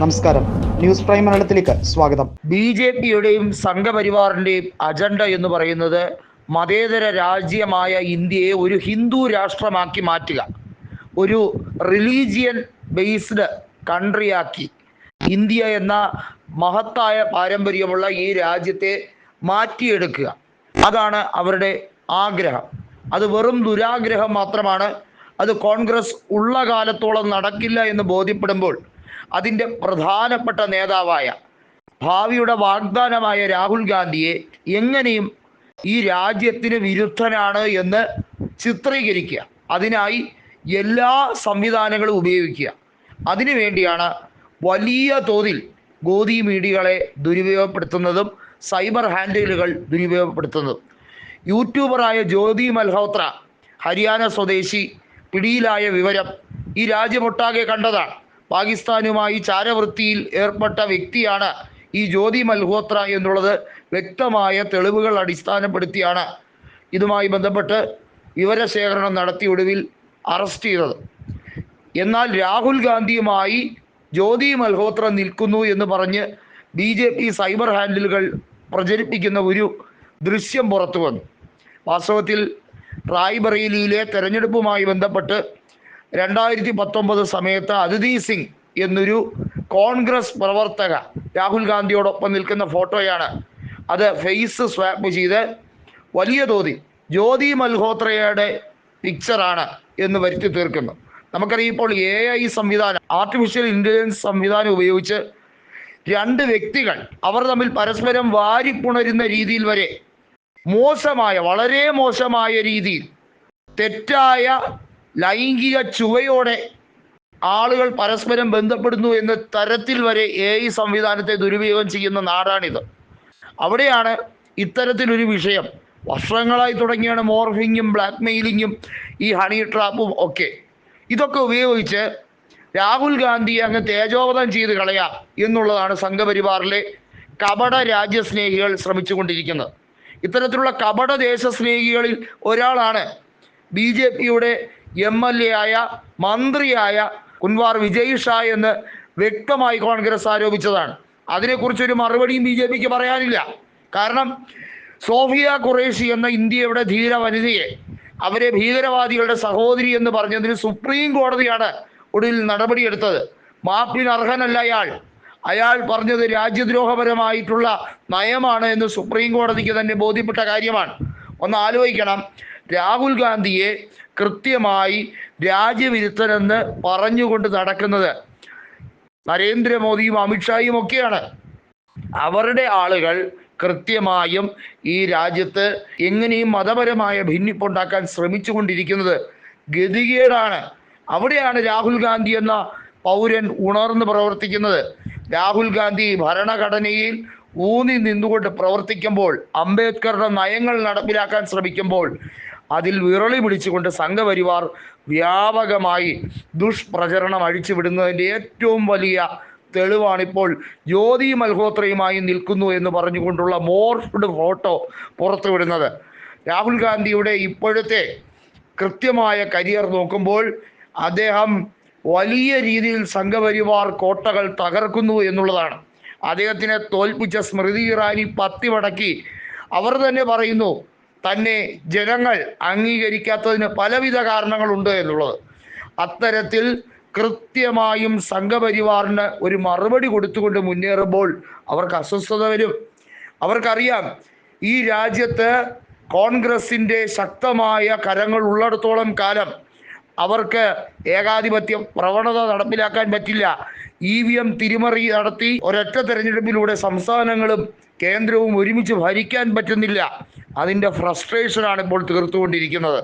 നമസ്കാരം. News prime മലയാളത്തിലേക്ക് സ്വാഗതം. ബി ജെ പിയുടെയും സംഘപരിവാറിന്റെയും അജണ്ട എന്ന് പറയുന്നത് മതേതര രാജ്യമായ ഇന്ത്യയെ ഒരു ഹിന്ദു രാഷ്ട്രമാക്കി മാറ്റുക. ഒരു റിലീജിയൻ ബേസ്ഡ് കൺട്രിയാക്കി ഇന്ത്യ എന്ന മഹത്തായ പാരമ്പര്യമുള്ള ഈ രാജ്യത്തെ മാറ്റിയെടുക്കുക. അതാണ് അവരുടെ ആഗ്രഹം. അത് വെറും ദുരാഗ്രഹം മാത്രമാണ്. അത് കോൺഗ്രസ് ഉള്ള കാലത്തോളം നടക്കില്ല എന്ന് ബോധ്യപ്പെടുമ്പോൾ അതിന്റെ പ്രധാനപ്പെട്ട നേതാവായ ഭാവിയുടെ വാഗ്ദാനമായ രാഹുൽ ഗാന്ധിയെ എങ്ങനെയും ഈ രാജ്യത്തിന് വിരുദ്ധനാണ് എന്ന് ചിത്രീകരിക്കുക. അതിനായി എല്ലാ സംവിധാനങ്ങളും ഉപയോഗിക്കുക. അതിനു വേണ്ടിയാണ് വലിയ തോതിൽ ഗോതി മീഡിയകളെ ദുരുപയോഗപ്പെടുത്തുന്നതും സൈബർ ഹാൻഡിലുകൾ ദുരുപയോഗപ്പെടുത്തുന്നതും. യൂട്യൂബറായ ജ്യോതി മൽഹോത്ര ഹരിയാന സ്വദേശി പിടിയിലായ വിവരം ഈ രാജ്യമൊട്ടാകെ കണ്ടതാണ്. പാകിസ്ഥാനുമായി ചാരവൃത്തിയിൽ ഏർപ്പെട്ട വ്യക്തിയാണ് ഈ ജ്യോതി മൽഹോത്ര എന്നുള്ളത് വ്യക്തമായ തെളിവുകൾ അടിസ്ഥാനപ്പെടുത്തിയാണ് ഇതുമായി ബന്ധപ്പെട്ട് വിവരശേഖരണം നടത്തി ഒടുവിൽ അറസ്റ്റ് ചെയ്തത്. എന്നാൽ രാഹുൽ ഗാന്ധിയുമായി ജ്യോതി മൽഹോത്ര നിൽക്കുന്നു എന്ന് പറഞ്ഞ് ബി ജെ പി സൈബർ ഹാൻഡിലുകൾ പ്രചരിപ്പിക്കുന്ന ഒരു ദൃശ്യം പുറത്തു വന്നു. വാസ്തവത്തിൽ റായ്ബറേലിയിലെ തെരഞ്ഞെടുപ്പുമായി ബന്ധപ്പെട്ട് രണ്ടായിരത്തി പത്തൊമ്പത് സമയത്ത് അതിഥി സിംഗ് എന്നൊരു കോൺഗ്രസ് പ്രവർത്തക രാഹുൽ ഗാന്ധിയോടൊപ്പം നിൽക്കുന്ന ഫോട്ടോയാണ് അത് ഫേസ് സ്വാപ്പ് ചെയ്ത് വലിയ തോതിൽ ജ്യോതി മൽഹോത്രയുടെ പിക്ചറാണ് എന്ന് വരുത്തി തീർക്കുന്നു. നമുക്കറിയാം ഇപ്പോൾ എ ഐ സംവിധാനം ആർട്ടിഫിഷ്യൽ ഇന്റലിജൻസ് സംവിധാനം ഉപയോഗിച്ച് രണ്ട് വ്യക്തികൾ അവർ തമ്മിൽ പരസ്പരം വാരിപ്പുണരുന്ന രീതിയിൽ വരെ മോശമായ വളരെ മോശമായ രീതിയിൽ തെറ്റായ ലൈംഗിക ചുവയോടെ ആളുകൾ പരസ്പരം ബന്ധപ്പെടുന്നു എന്ന തരത്തിൽ വരെ എ ഐ സംവിധാനത്തെ ദുരുപയോഗം ചെയ്യുന്ന നാടാണിത്. അവിടെയാണ് ഇത്തരത്തിലൊരു വിഷയം. വർഷങ്ങളായി തുടങ്ങിയാണ് മോർഫിങ്ങും ബ്ലാക്ക് മെയിലിങ്ങും ഈ ഹണി ട്രാപ്പും ഒക്കെ. ഇതൊക്കെ ഉപയോഗിച്ച് രാഹുൽ ഗാന്ധിയെ അങ്ങ് തേജോവധം ചെയ്ത് കളയാം എന്നുള്ളതാണ് സംഘപരിവാറിലെ കപട രാജ്യസ്നേഹികൾ ശ്രമിച്ചുകൊണ്ടിരിക്കുന്നത്. ഇത്തരത്തിലുള്ള കപട ദേശസ്നേഹികളിൽ ഒരാളാണ് ബി ജെ പിയുടെ എം എൽ എ ആയ മന്ത്രിയായ കുൻവാർ വിജയ് ഷാ എന്ന് വ്യക്തമായി കോൺഗ്രസ് ആരോപിച്ചതാണ്. അതിനെക്കുറിച്ചൊരു മറുപടിയും ബി ജെ പിക്ക് പറയാനില്ല. കാരണം സോഫിയ ഖുറേഷി എന്ന ഇന്ത്യയുടെ ധീര വനിതയെ അവരെ ഭീകരവാദികളുടെ സഹോദരി എന്ന് പറഞ്ഞതിന് സുപ്രീം കോടതിയാണ് ഒടുവിൽ നടപടിയെടുത്തത്. മാപ്പിന് അർഹനല്ല അയാൾ. അയാൾ പറഞ്ഞത് രാജ്യദ്രോഹപരമായിട്ടുള്ള നയമാണ് എന്ന് സുപ്രീം കോടതിക്ക് തന്നെ ബോധ്യപ്പെട്ട കാര്യമാണ്. ഒന്ന് ആലോചിക്കണം. രാഹുൽ ഗാന്ധിയെ കൃത്യമായി രാജ്യവിരുദ്ധനെന്ന് പറഞ്ഞുകൊണ്ട് നടക്കുന്നത് നരേന്ദ്രമോദിയും അമിത്ഷായും ഒക്കെയാണ്. അവരുടെ ആളുകൾ കൃത്യമായും ഈ രാജ്യത്ത് എങ്ങനെയും മതപരമായ ഭിന്നിപ്പുണ്ടാക്കാൻ ശ്രമിച്ചുകൊണ്ടിരിക്കുന്നത് ഗതികേടാണ്. അവിടെയാണ് രാഹുൽ ഗാന്ധി എന്ന പൗരൻ ഉണർന്ന് പ്രവർത്തിക്കുന്നത്. രാഹുൽ ഗാന്ധി ഭരണഘടനയിൽ ഊന്നി നിന്നുകൊണ്ട് പ്രവർത്തിക്കുമ്പോൾ അംബേദ്കറുടെ നയങ്ങൾ നടപ്പിലാക്കാൻ ശ്രമിക്കുമ്പോൾ അതിൽ വിറളി പിടിച്ചുകൊണ്ട് സംഘപരിവാർ വ്യാപകമായി ദുഷ്പ്രചരണം അഴിച്ചുവിടുന്നതിന്റെ ഏറ്റവും വലിയ തെളിവാണിപ്പോൾ ജ്യോതി മൽഹോത്രയുമായി നിൽക്കുന്നു എന്ന് പറഞ്ഞുകൊണ്ടുള്ള മോർഫ്ഡ് ഫോട്ടോ പുറത്തുവിടുന്നത്. രാഹുൽ ഗാന്ധിയുടെ ഇപ്പോഴത്തെ കൃത്യമായ കരിയർ നോക്കുമ്പോൾ അദ്ദേഹം വലിയ രീതിയിൽ സംഘപരിവാർ കോട്ടകൾ തകർക്കുന്നു എന്നുള്ളതാണ്. അദ്ദേഹത്തിനെ തോൽപ്പിച്ച സ്മൃതി ഇറാനി പത്തി മടക്കി അവർ തന്നെ പറയുന്നു തന്നെ ജനങ്ങൾ അംഗീകരിക്കാത്തതിന് പലവിധ കാരണങ്ങളുണ്ട് എന്നുള്ളത്. അത്തരത്തിൽ കൃത്യമായും സംഘപരിവാറിന് ഒരു മറുപടി കൊടുത്തുകൊണ്ട് മുന്നേറുമ്പോൾ അവർക്ക് അസ്വസ്ഥത വരും. അവർക്കറിയാം ഈ രാജ്യത്ത് കോൺഗ്രസിന്റെ ശക്തമായ കരങ്ങൾ ഉള്ളിടത്തോളം കാലം അവർക്ക് ഏകാധിപത്യ പ്രവണത നടപ്പിലാക്കാൻ പറ്റില്ല. ഇ വി എം തിരിമറി നടത്തി ഒരൊറ്റ തെരഞ്ഞെടുപ്പിലൂടെ സംസ്ഥാനങ്ങളും കേന്ദ്രവും ഒരുമിച്ച് ഭരിക്കാൻ പറ്റുന്നില്ല. അതിന്റെ ഫ്രസ്ട്രേഷനാണ് ഇപ്പോൾ തീർത്തുകൊണ്ടിരിക്കുന്നത്.